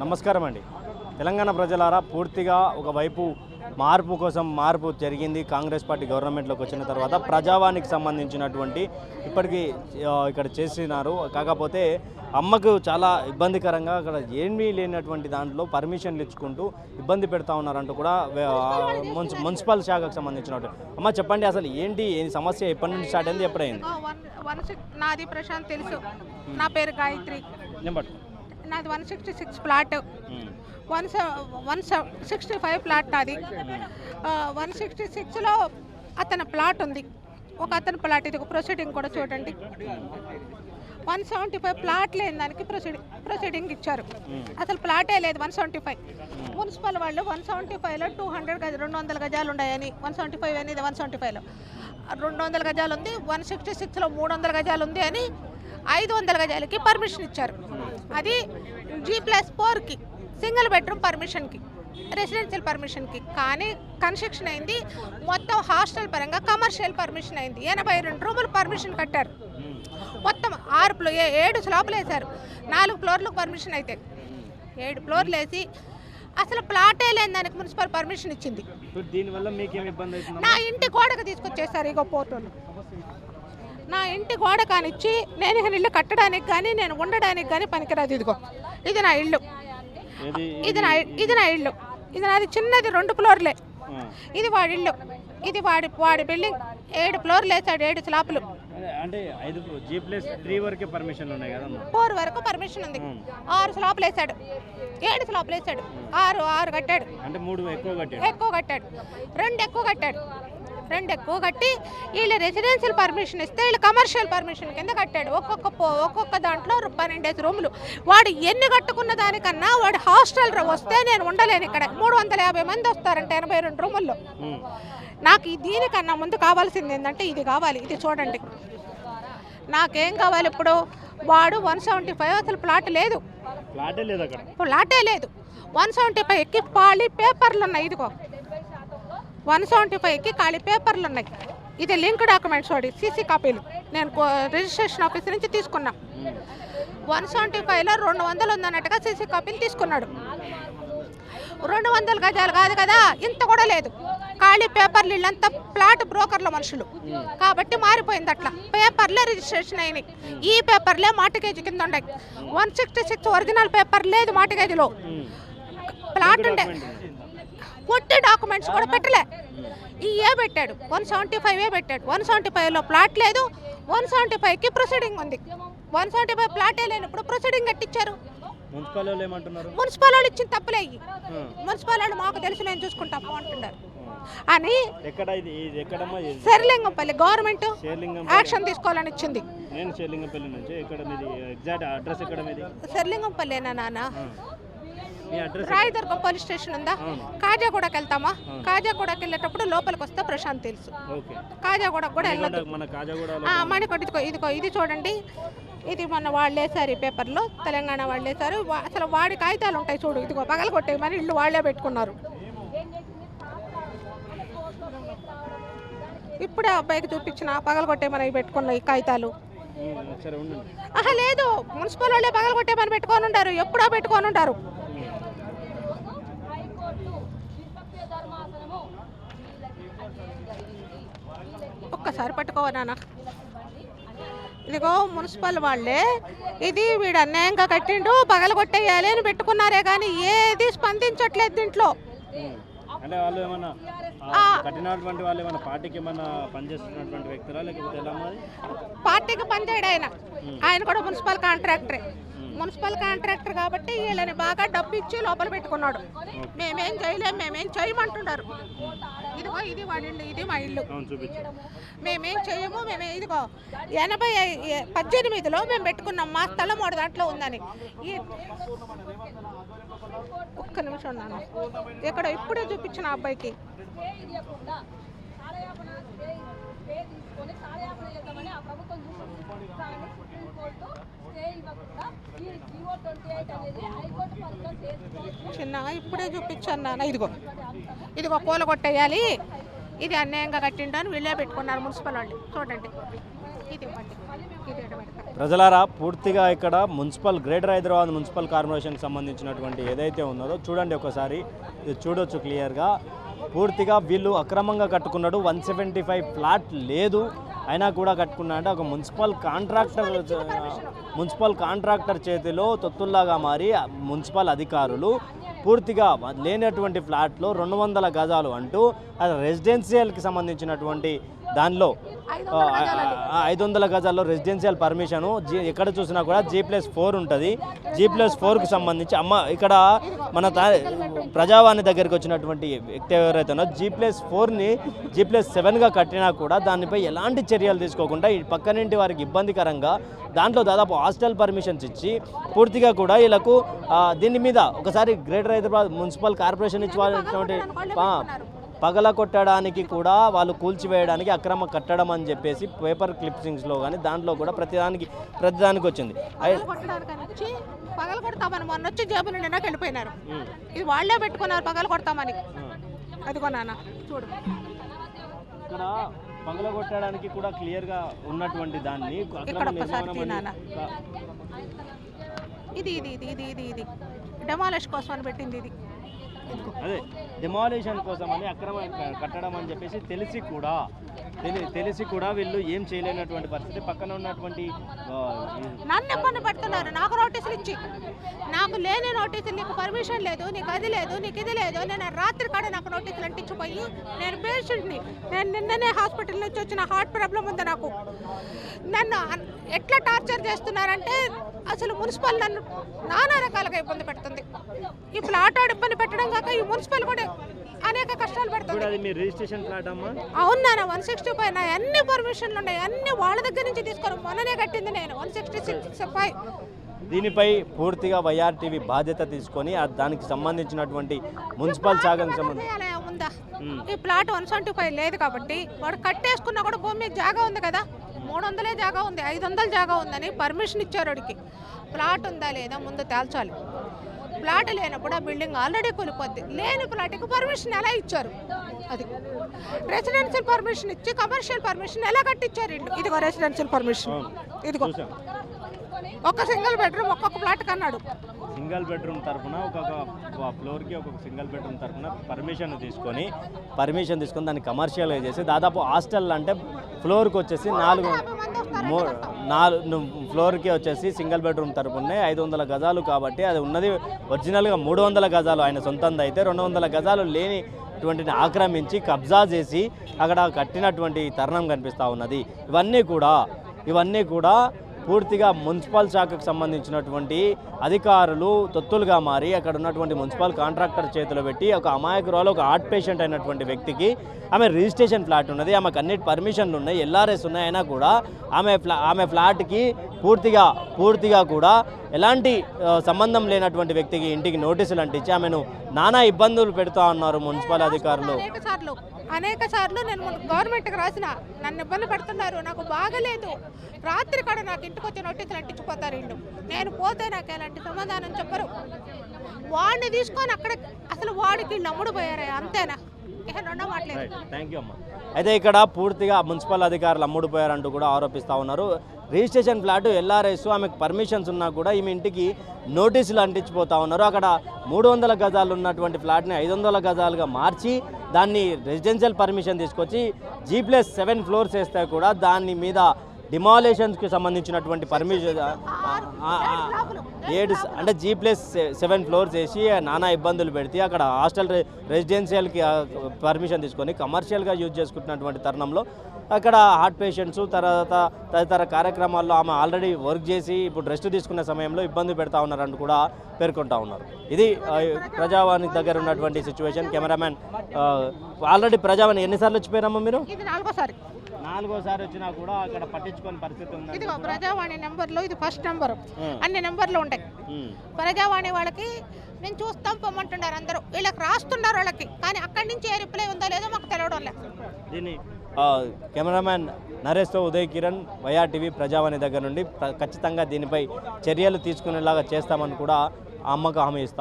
నమస్కారం అండి. తెలంగాణ ప్రజలారా పూర్తిగా ఒకవైపు మార్పు కోసం మార్పు జరిగింది. కాంగ్రెస్ పార్టీ గవర్నమెంట్లోకి వచ్చిన తర్వాత ప్రజావానికి సంబంధించినటువంటి ఇప్పటికీ ఇక్కడ చేసినారు. కాకపోతే అమ్మకు చాలా ఇబ్బందికరంగా అక్కడ ఏమీ లేనటువంటి దాంట్లో పర్మిషన్లు ఇచ్చుకుంటూ ఇబ్బంది పెడతా ఉన్నారంటూ కూడా మున్సిపల్ శాఖకు సంబంధించినటువంటి. అమ్మ చెప్పండి అసలు ఏంటి? ఏ సమస్య? ఎప్పటి నుంచి స్టార్ట్ అయింది? ఎప్పుడైంది? నాది ప్రశాంత్ తెలుసు. నా పేరు గాయత్రి. నాది one sixty six plot one one sixty five plot నాది. వన్ సిక్స్టీ సిక్స్లో అతని ప్లాట్ ఉంది. ఒక అతని ప్లాట్ ఇది ఒక ప్రొసీడింగ్ కూడా చూడండి. వన్ సెవెంటీ ఫైవ్ ప్లాట్ లేని దానికి ప్రొసీడింగ్ ప్రొసీడింగ్ ఇచ్చారు. అసలు ప్లాటే లేదు వన్ సెవెంటీ ఫైవ్ మున్సిపల్ వాళ్ళు వన్ సెవెంటీ ఫైవ్లో టూ హండ్రెడ్ గజ రెండు వందల గజాలు ఉన్నాయని వన్ సెవెంటీ ఫైవ్ అనేది వన్ సెవెంటీ ఫైవ్లో రెండు వందల గజాలు ఉంది వన్ సిక్స్టీ సిక్స్లో మూడు వందల గజాలు ఉంది అని ఐదు వందల గజాలకి పర్మిషన్ ఇచ్చారు. అది జీ ప్లస్ ఫోర్కి సింగిల్ బెడ్రూమ్ పర్మిషన్కి రెసిడెన్షియల్ పర్మిషన్కి కానీ కన్స్ట్రక్షన్ అయింది మొత్తం హాస్టల్ పరంగా కమర్షియల్ పర్మిషన్ అయింది. ఎనభై రెండు రూములు పర్మిషన్ కట్టారు. మొత్తం ఆరు ఫ్లో ఏడు స్లాపులు వేశారు. నాలుగు ఫ్లోర్లకు పర్మిషన్ అయితే. ఏడు ఫ్లోర్లు వేసి అసలు ప్లాటే లేని దానికి మున్సిపల్ పర్మిషన్ ఇచ్చింది. నా ఇంటి గోడకు తీసుకొచ్చేసారు ఇగో పోర్టోలు నా ఇంటి గోడ కానిచ్చి నేను ఇల్లు కట్టడానికి కానీ నేను ఉండడానికి కానీ పనికిరాదు. ఇదిగో ఇది నా ఇల్లు. ఇది నా ఇది నా ఇల్లు. ఇది నాది చిన్నది రెండు ఫ్లోర్లే. ఇది వాడి ఇల్లు. ఇది వాడి వాడి బిల్డింగ్. ఏడు ఫ్లోర్లు వేసాడు ఏడు స్లాపులు. అదే, అంటే ఐదు జీ ప్లస్ త్రీ వరకే పర్మిషన్లు ఉన్నాయి కదమ్మా. ఫోర్ వరకు పర్మిషన్ ఉంది. ఆరు స్లాపులు వేసాడు. ఏడు స్లాపులు వేసాడు. ఆరు ఆరు కట్టాడు. అంటే మూడు ఎక్కువ కట్టాడు. ఎక్కువ కట్టాడు. రెండు ఎక్కువ కట్టాడు. రెండు ఎక్కువ కట్టి వీళ్ళు రెసిడెన్షియల్ పర్మిషన్ ఇస్తే వీళ్ళు కమర్షియల్ పర్మిషన్ కింద కట్టాడు. ఒక్కొక్క ఒక్కొక్క దాంట్లో పన్నెండేసి రూములు. వాడు ఎన్ని కట్టుకున్న దానికన్నా వాడు హాస్టల్ వస్తే నేను ఉండలేను ఇక్కడ. మూడు వందల యాభై మంది వస్తారంటే ఎనభై రెండు రూముల్లో. నాకు ఈ దీనికన్నా ముందు కావాల్సింది ఏంటంటే ఇది కావాలి. ఇది చూడండి. నాకేం కావాలి ఇప్పుడు? వాడు వన్ సెవెంటీ ఫైవ్ అసలు ప్లాట్ లేదు. ప్లాటే లేదు వన్ సెవెంటీ ఫైవ్కి ఖాళీ పేపర్లు ఉన్నాయి. ఇదిగో. వన్ సెవెంటీ ఫైవ్కి ఖాళీ పేపర్లు ఉన్నాయి ఇది లింక్ డాక్యుమెంట్స్ వాడి సీసీ కాపీలు. నేను కో- రిజిస్ట్రేషన్ ఆఫీస్ నుంచి తీసుకున్నా. వన్ సెవెంటీ ఫైవ్లో రెండు వందలు ఉందన్నట్టుగా సీసీ కాపీలు తీసుకున్నాడు. రెండు వందల గజాలు కాదు కదా ఇంత కూడా లేదు. ఖాళీ పేపర్లు ఇళ్ళంతా ప్లాట్ బ్రోకర్ల మనుషులు. కాబట్టి మారిపోయింది అట్లా. పేపర్లే రిజిస్ట్రేషన్ అయినాయి. ఈ పేపర్లే మాటిగేజ్ కింద ఉన్నాయి one sixty six original paper లేదు మాటిగేజ్లో ప్లాట్ ఉండే. కొట్టి డాక్యుమెంట్స్ కూడా పెట్టలే. ఈ ఏ పెట్టాడు? వన్ సెవెంటీ ఫైవ్ ఏ పెట్టాడు? వన్ సెవెంటీ ఫైవ్లో ప్లాట్ లేదు. వన్ సెవెంటీ ఫైవ్కి ప్రొసీడింగ్ ఉంది. వన్ సెవెంటీ ఫైవ్ ప్లాటే లేనప్పుడు ప్రొసీడింగ్ కట్టించారు మున్సిపల్ వాళ్ళు ఇచ్చిన తప్పులే. మున్సిపల్ వాళ్ళు మాకు తెలిసి మేము చూసుకుంటాము అంటున్నారు. అని శరలింగంపల్లి గవర్నమెంట్ యాక్షన్ తీసుకోవాలని ఇచ్చింది. నేను శరలింగంపల్లినా నాన్న? రాయదుర్గం పోలీస్ స్టేషన్ ఉందా? కాజాగూడకి వెళ్తామా? కాజాగూడకి వెళ్ళేటప్పుడు లోపలికి వస్తే ప్రశాంత్ తెలుసు. ఓకే. కాజాగూడకు కూడా ఆ, మణికొండ ఇదిగో ఇదిగో ఇది చూడండి. ఇది మన వాళ్ళు వేశారు ఈ పేపర్లో. తెలంగాణ వాళ్ళు వేశారు అసలు వాడి కాగితాలు ఉంటాయి చూడు. ఇదిగో పగల కొట్టే మరి ఇల్లు వాళ్ళే పెట్టుకున్నారు. ఇప్పుడే ఆ అబ్బాయికి చూపించిన పగల కొట్టేమని పెట్టుకున్న ఈ కాగితాలు. లేదు. మున్సిపల్ వాళ్ళే పగల కొట్టేమని పెట్టుకొని ఉంటారు. ఎప్పుడో పెట్టుకొని ఉంటారు? ఒక్కసారి పట్టుకోవా నాన్న? ఇదిగో మున్సిపల్ వాళ్ళే ఇది వీడు అన్యాయంగా కట్టిండు పగల కొట్టేయాలి అని పెట్టుకున్నారే కానీ ఏది స్పందించట్లేదు దీంట్లో. ఉమ్. అంటే వాళ్ళు ఏమన్నా ఆ, కట్టినటువంటి వాళ్ళు ఏమన్నా పార్టీకి ఏమన్నా పనిచేస్తున్నటువంటి వ్యక్తులా లేకపోతే ఎలా మరి? పార్టీకి పనిచేయడు ఆయన. ఆయన కూడా మున్సిపల్ కాంట్రాక్టరే. మున్సిపల్ కాంట్రాక్టర్ కాబట్టి వీళ్ళని బాగా డబ్బు ఇచ్చి లోపల పెట్టుకున్నాడు. మేమేం చేయలేం మేమేం చేయమంటున్నారు. ఇదిగో ఇది వాడి ఇది మా ఇల్లు. మేమేం చేయము మేమే ఇదిగో ఎనభై పద్దెనిమిదిలో మేము పెట్టుకున్నాం మా స్థలం వాడు దాంట్లో ఉందని. ఒక్క నిమిషం నాన్న. ఇక్కడ ఇప్పుడే చూపించిన అబ్బాయికి. స్టే తీసుకొని కాలయాపన చేద్దామని ఆ ప్రభుత్వం సుప్రీంకోర్టు స్టే ఇవ్వకుండా ఈ జీవో ట్వంటీ ఎయిట్ అనేది హైకోర్టు పరిధిలో చేసుకోవచ్చు చిన్న ఇప్పుడే చూపించాను నాన్న. ఇదిగో. ఇదిగో పూల కొట్టేయాలి. ఇది అన్యాయంగా కట్టిండు అని వీళ్ళే పెట్టుకున్నారు మున్సిపల్ వాళ్ళు. చూడండి. ఇది ప్రజలారా పూర్తిగా ఇక్కడ మున్సిపల్ గ్రేటర్ హైదరాబాద్ మున్సిపల్ కార్పొరేషన్కి సంబంధించినటువంటి ఏదైతే ఉన్నదో చూడండి ఒకసారి. ఇది చూడొచ్చు క్లియర్గా. పూర్తిగా వీళ్ళు అక్రమంగా కట్టుకున్నాడు. వన్ సెవెంటీ ఫైవ్ ఫ్లాట్ లేదు. అయినా కూడా కట్టుకున్నాడంటే ఒక మున్సిపల్ కాంట్రాక్టర్ మున్సిపల్ కాంట్రాక్టర్ చేతిలో తొత్తుల్లాగా మారి మున్సిపల్ అధికారులు పూర్తిగా లేనటువంటి ఫ్లాట్లో రెండు వందల గజాలు అంటూ అది రెసిడెన్షియల్కి సంబంధించినటువంటి దానిలో ఐదు వందల గజాల్లో రెసిడెన్షియల్ పర్మిషను. జీ ఎక్కడ చూసినా కూడా జీ ప్లస్ ఫోర్ ఉంటుంది. జీ ప్లస్ ఫోర్కి సంబంధించి అమ్మ ఇక్కడ మన ప్రజావాణి దగ్గరికి వచ్చినటువంటి వ్యక్తి ఎవరైతే ఉన్నారో జీ ప్లస్ ఫోర్ని జీ ప్లస్ సెవెన్గా కట్టినా కూడా దానిపై ఎలాంటి చర్యలు తీసుకోకుండా ఈ పక్కనింటి వారికి ఇబ్బందికరంగా దాంట్లో దాదాపు హాస్టల్ పర్మిషన్స్ ఇచ్చి పూర్తిగా కూడా వీళ్ళకు దీని మీద ఒకసారి గ్రేటర్ హైదరాబాద్ మున్సిపల్ కార్పొరేషన్ ఇచ్చి వాళ్ళటువంటి పగల కొట్టడానికి కూడా వాళ్ళు కూల్చివేయడానికి అక్రమ కట్టడం అని చెప్పేసి పేపర్ క్లిప్సింగ్స్లో కానీ దాంట్లో కూడా ప్రతిదానికి ప్రతిదానికి వచ్చింది. పగలు కొడతామని మొన్న వచ్చి జేబు నిండా వెళ్ళిపోయినారు ఇది వాళ్ళే పెట్టుకున్నారు పగలు కొడతామని అదిగో నాన్న చూడు. ఇక్కడ పగల కొట్టడానికి కూడా క్లియర్గా ఉన్నటువంటి దాన్ని ఇక్కడ ఒక్కసారి ఇది ఇది ఇది ఇది ఇది ఇది. డెమాలిష్ కోసం పెట్టింది ఇది. అదే. డిమాలిషన్ కోసం అని అక్రమ కట్టడం అని చెప్పేసి తెలిసి కూడా తెలిసి కూడా వీళ్ళు ఏం చేయలేనటువంటి పరిస్థితి. పక్కన ఉన్నటువంటి నన్ను ఇబ్బంది పెడుతున్నారు. నాకు నోటీసులు ఇచ్చి. నాకు లేని నోటీసులు నీకు పర్మిషన్ లేదు నీకు అది లేదు నీకు ఇది లేదు. నేను రాత్రి కాడ నాకు నోటీసులు అంటించిపోయి నేను పేషెంట్ని నేను నిన్ననే హాస్పిటల్ నుంచి వచ్చిన హార్ట్ ప్రాబ్లం ఉంది నాకు. నన్ను ఎట్లా టార్చర్ చేస్తున్నారంటే అసలు మున్సిపల్ నన్ను నానా రకాలుగా ఇబ్బంది పెడుతుంది. ఇప్పుడు ఆటో ఇబ్బంది పెట్టడం కాక ఈ మున్సిపల్ కూడా అనేక కష్టాలు మీ రిజిస్ట్రేషన్ అవును నాన్న వన్ సిక్స్టీ ఫైవ్ నా అన్ని పర్మిషన్లు ఉన్నాయి. అన్ని వాళ్ళ దగ్గర నుంచి తీసుకొని మొన్ననే కట్టింది నేను. One sixty six five. దీనిపై పూర్తిగా వైఆర్టీవీ బాధ్యత తీసుకొని ఆ దానికి సంబంధించినటువంటి మున్సిపల్ శాఖకు సంబంధించి ఉందా. ఈ ప్లాట్ వన్ సెవెంటీ ఫైవ్ లేదు కాబట్టి వాడు కట్టేసుకున్నా కూడా భూమి మీద జాగా ఉంది కదా. మూడు వందలే జాగా ఉంది ఐదు వందల జాగా ఉందని పర్మిషన్ ఇచ్చారు వాడికి. ప్లాట్ ఉందా లేదా ముందు తేల్చాలి. ప్లాట్ లేనప్పుడు ఆ బిల్డింగ్ ఆల్రెడీ కూలిపోద్ది లేని ప్లాట్కి పర్మిషన్ ఎలా ఇచ్చారు? అది రెసిడెన్షియల్ పర్మిషన్ ఇచ్చి కమర్షియల్ పర్మిషన్ ఎలా కట్టించారు ఇల్లు ఇదిగో రెసిడెన్షియల్ పర్మిషన్. ఇదిగో ఒక సింగిల్ బెడ్రూమ్ ఒక్కొక్క ప్లాట్ కన్నాడు సింగిల్ బెడ్రూమ్ తరఫున ఒక్కొక్క ఫ్లోర్కి ఒక్కొక్క సింగిల్ బెడ్రూమ్ తరఫున పర్మిషన్ తీసుకొని పర్మిషన్ తీసుకొని దాన్ని కమర్షియల్గా చేసి దాదాపు హాస్టల్ అంటే ఫ్లోర్కి వచ్చేసి నాలుగు నాలుగు ఫ్లోర్కి వచ్చేసి సింగిల్ బెడ్రూమ్ తరపునే ఐదు వందల గజాలు కాబట్టి అది ఉన్నది ఒరిజినల్గా మూడు వందల గజాలు ఆయన సొంతంది అయితే రెండు వందల గజాలు లేని అటువంటిని ఆక్రమించి కబ్జా చేసి అక్కడ కట్టినటువంటి తరుణం కనిపిస్తూ ఉన్నది. ఇవన్నీ కూడా ఇవన్నీ కూడా పూర్తిగా మున్సిపల్ శాఖకు సంబంధించినటువంటి అధికారులు తొత్తులుగా మారి అక్కడ ఉన్నటువంటి మున్సిపల్ కాంట్రాక్టర్ చేతిలో పెట్టి ఒక అమాయకురాలు ఒక హార్ట్ పేషెంట్ అయినటువంటి వ్యక్తికి ఆమె రిజిస్ట్రేషన్ ఫ్లాట్ ఉన్నది. ఆమెకు అన్నిటి పర్మిషన్లు ఉన్నాయి. ఎల్ఆర్ఎస్ ఉన్నాయైనా కూడా ఆమె ఫ్లా ఆమె ఫ్లాట్కి పూర్తిగా పూర్తిగా కూడా ఎలాంటి సంబంధం లేనటువంటి వ్యక్తికి ఇంటికి నోటీసులు అంటించి ఆమెను నానా ఇబ్బందులు పెడుతూ ఉన్నారు మున్సిపల్ అధికారులు. అనేక సార్లు నేను గవర్నమెంట్కి రాసిన నన్ను ఇబ్బంది పెడుతున్నారు నాకు బాగలేదు. రాత్రి కాడ నాకు ఇంటికి వచ్చి నోటీసులు అంటించిపోతారు ఇల్లు నేను పోతే నాకు ఎలాంటి సమాధానం చెప్పరు. వాడిని తీసుకొని అక్కడ అసలు వాడికి అమ్ముడు పోయారే అంతేనా? థ్యాంక్ యూ అమ్మా. అయితే ఇక్కడ పూర్తిగా మున్సిపల్ అధికారులు అమ్ముడుపోయారంటూ కూడా ఆరోపిస్తూ ఉన్నారు. రిజిస్ట్రేషన్ ఫ్లాట్ ఎల్ఆర్ఎస్ ఆమెకు పర్మిషన్స్ ఉన్నా కూడా ఈమె ఇంటికి నోటీసులు అంటించిపోతా ఉన్నారు. అక్కడ మూడు వందల గజాలు ఉన్నటువంటి ఫ్లాట్ని ఐదు వందల గజాలుగా మార్చి దాన్ని రెసిడెన్షియల్ పర్మిషన్ తీసుకొచ్చి జీ ప్లస్ సెవెన్ ఫ్లోర్స్ వేస్తే కూడా దాని మీద డిమాలేషన్స్కి సంబంధించినటువంటి పర్మిషన్ ఏడు అంటే జీ ప్లస్ సెవెన్ ఫ్లోర్స్ వేసి నానా ఇబ్బందులు పెడితే అక్కడ హాస్టల్ రె- రెసిడెన్షియల్కి పర్మిషన్ తీసుకొని కమర్షియల్గా యూజ్ చేసుకుంటున్నటువంటి తరుణంలో అక్కడ హార్ట్ పేషెంట్స్ తర్వాత తదితర కార్యక్రమాల్లో ఆమె ఆల్రెడీ వర్క్ చేసి ఇప్పుడు రెస్ట్ తీసుకునే సమయంలో ఇబ్బంది పెడతా ఉన్నారంటూ కూడా పేర్కొంటా ఉన్నారు. ఇది ప్రజావాణి దగ్గర ఉన్నటువంటి సిచ్యువేషన్ కెమెరామ్యాన్ ఆల్రెడీ ప్రజావాణి ఎన్నిసార్లు వచ్చిపోయారమ్మా మీరు? ఇది నాలుగోసారి. నాలుగోసారి వచ్చినా కూడా అక్కడ పట్టించుకొని పరిస్థితి ఉందండి. ఇదిగో ప్రజావాణి నెంబర్లో ఇది ఫస్ట్ నెంబరు. అన్ని నెంబర్లు ఉంటాయి. ప్రజావాణి వాళ్ళకి నేను చూస్తాం పొమ్మంటున్నారు అందరూ. వీళ్ళకి రాస్తున్నారు వాళ్ళకి. కానీ అక్కడి నుంచి ఏ రిప్లై ఉందో లేదో మాకు తెలవడం లేదు. కెమెరామ్యాన్ నరేష్తో ఉదయ్ కిరణ్ వైఆర్ టీవీ ప్రజావాణి దగ్గర నుండి ఖచ్చితంగా దీనిపై చర్యలు తీసుకునేలాగా చేస్తామని కూడా ఆ అమ్మకు హామీ ఇస్తాం